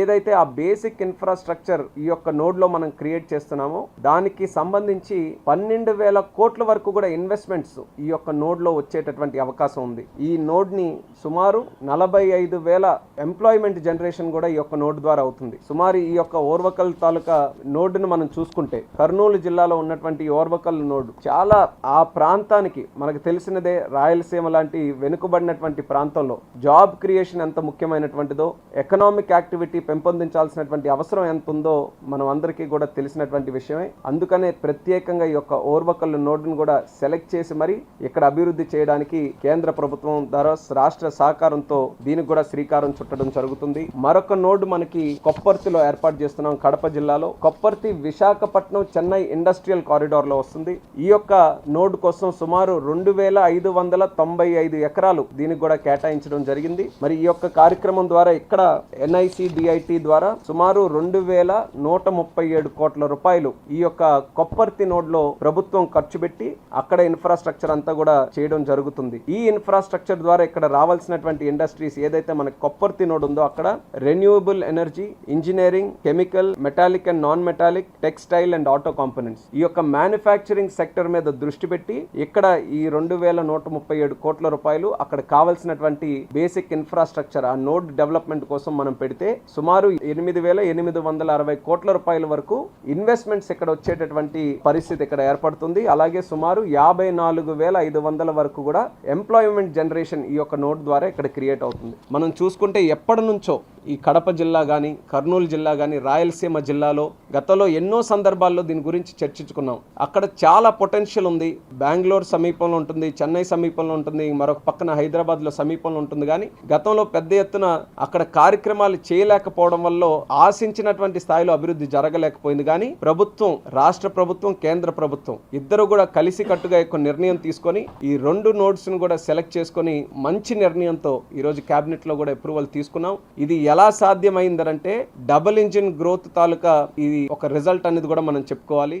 ఏదైతే ఆ basic infrastructure ఈ యొక్క నోడ్లో మనం క్రియేట్ చేస్తున్నామో దానికి సంబంధించి పన్నెండు వేల కోట్ల వరకు కూడా ఇన్వెస్ట్మెంట్స్ ఈ యొక్క నోడ్లో వచ్చేటటువంటి అవకాశం ఉంది. ఈ నోడ్ని సుమారు నలభై ఐదు వేల ఎంప్లాయ్మెంట్ జనరేషన్ కూడా ఈ యొక్క నోడ్ ద్వారా అవుతుంది. సుమారు ఈ యొక్క ఓర్వకల్ తాలూకా నోడ్ను మనం చూసుకుంటే కర్నూలు జిల్లాలో ఉన్నటువంటి ఓర్వకల్ నోడ్ చాలా ఆ ప్రాంతానికి మనకు తెలిసినదే రాయలసీమ లాంటి వెనుకబడినటువంటి ప్రాంతంలో జాబ్ క్రియేషన్ ఎంత ముఖ్యమైనటువంటిదో ఎకనామిక్ యాక్టివిటీ పెంపొందించాల్సినటువంటి అవసరం ఎంత ఉందో మనం అందరికీ కూడా తెలిసినటువంటి విషయమే. అందుకనే ప్రత్యేకంగా ఈ యొక్క ఓర్వకల్ నోడ్ను కూడా సెలెక్ట్ చేసి మరి ఇక్కడ అభివృద్ధి చేయడానికి కేంద్ర ప్రభుత్వం ద్వారా రాష్ట్ర సహకారంతో దీనికి కూడా శ్రీకారం చుట్టడం జరుగుతుంది. మరొక నోడ్ మనకి కొప్పర్తిలో ఏర్పాటు చేస్తున్నాం కడప జిల్లాలో. కొప్పర్తి విశాఖపట్నం చెన్నై ఇండస్ట్రియల్ కారిడార్లో వస్తుంది. ఈ యొక్క నోడ్ కోసం సుమారు రెండు వేల ఐదు వందల తొంభై ఐదు ఎకరాలు దీనికి కూడా కేటాయించడం జరిగింది. మరి ఈ యొక్క కార్యక్రమం ద్వారా ఇక్కడ ఎన్ఐసి డిఐటి ద్వారా సుమారు రెండు వేల నూట ముప్పై ఏడు కోట్ల రూపాయలు ఈ యొక్క కొప్పర్తి నోడ్లో ప్రభుత్వం ఖర్చు పెట్టి అక్కడ ఇన్ఫ్రాస్ట్రక్చర్ అంతా కూడా చేయడం జరుగుతుంది. ఈ ఇన్ఫ్రాస్ట్రక్చర్ ద్వారా ఇక్కడ రావాల్సినటువంటి ఇండస్ట్రీస్ ఏదైతే మనకి కొప్పర్తి నోడ్ ఉందో అక్కడ renewable energy engineering chemical metallic and non metallic textile and auto components ఈ యొక్క మ్యానుఫ్యాక్చరింగ్ సెక్టర్ మీద దృష్టి పెట్టి ఇక్కడ ఈ రెండు వేల నూట ముప్పై ఏడు కోట్ల రూపాయలు అక్కడ కావాల్సినటువంటి బేసిక్ ఇన్ఫ్రాస్ట్రక్చర్ ఆ నోడ్ డెవలప్మెంట్ కోసం మనం పెడితే సుమారు ఎనిమిది వేల ఎనిమిది వందల అరవై కోట్ల రూపాయల వరకు ఇన్వెస్ట్మెంట్స్ ఇక్కడ వచ్చేటటువంటి పరిస్థితి ఇక్కడ ఏర్పడుతుంది. అలాగే సుమారు యాభై నాలుగు వేల ఐదు వందల వరకు కూడా ఎంప్లాయ్మెంట్ జనరేషన్ ఈ యొక్క నోట్ ద్వారా ఇక్కడ క్రియేట్ అవుతుంది. మనం చూసుకుంటే ఎప్పటి నుంచో ఈ కడప జిల్లా కానీ కర్నూలు జిల్లా కానీ రాయలసీమ జిల్లాలో గతంలో ఎన్నో సందర్భాల్లో దీని గురించి చర్చించుకున్నాం. అక్కడ చాలా పొటెన్షియల్ ఉంది. బెంగళూరు సమీపంలో ఉంటుంది చెన్నై సమీపంలో ఉంటుంది మరొక పక్కన హైదరాబాద్లో సమీపంలో ఉంటుంది. కానీ గతంలో పెద్ద ఎత్తున అక్కడ కార్యక్రమాలు చేయలేకపోవడం వల్ల ఆశించినటువంటి స్థాయిలో అభివృద్ధి జరగలేకపోయింది. కానీ ప్రభుత్వం రాష్ట్ర ప్రభుత్వం కేంద్ర ప్రభుత్వం ఇద్దరు కూడా కలిసి కట్టుగా ఒక నిర్ణయం తీసుకొని ఈ రెండు నోట్స్ను కూడా సెలెక్ట్ చేసుకొని మంచి నిర్ణయంతో ఈరోజు క్యాబినెట్లో కూడా అప్రూవల్ తీసుకున్నాం. ఇది ఎలా సాధ్యమైందంటే డబుల్ ఇంజిన్ గ్రోత్ తాలూకా ఇది ఒక రిజల్ట్ అనేది కూడా మనం చెప్పుకోవాలి.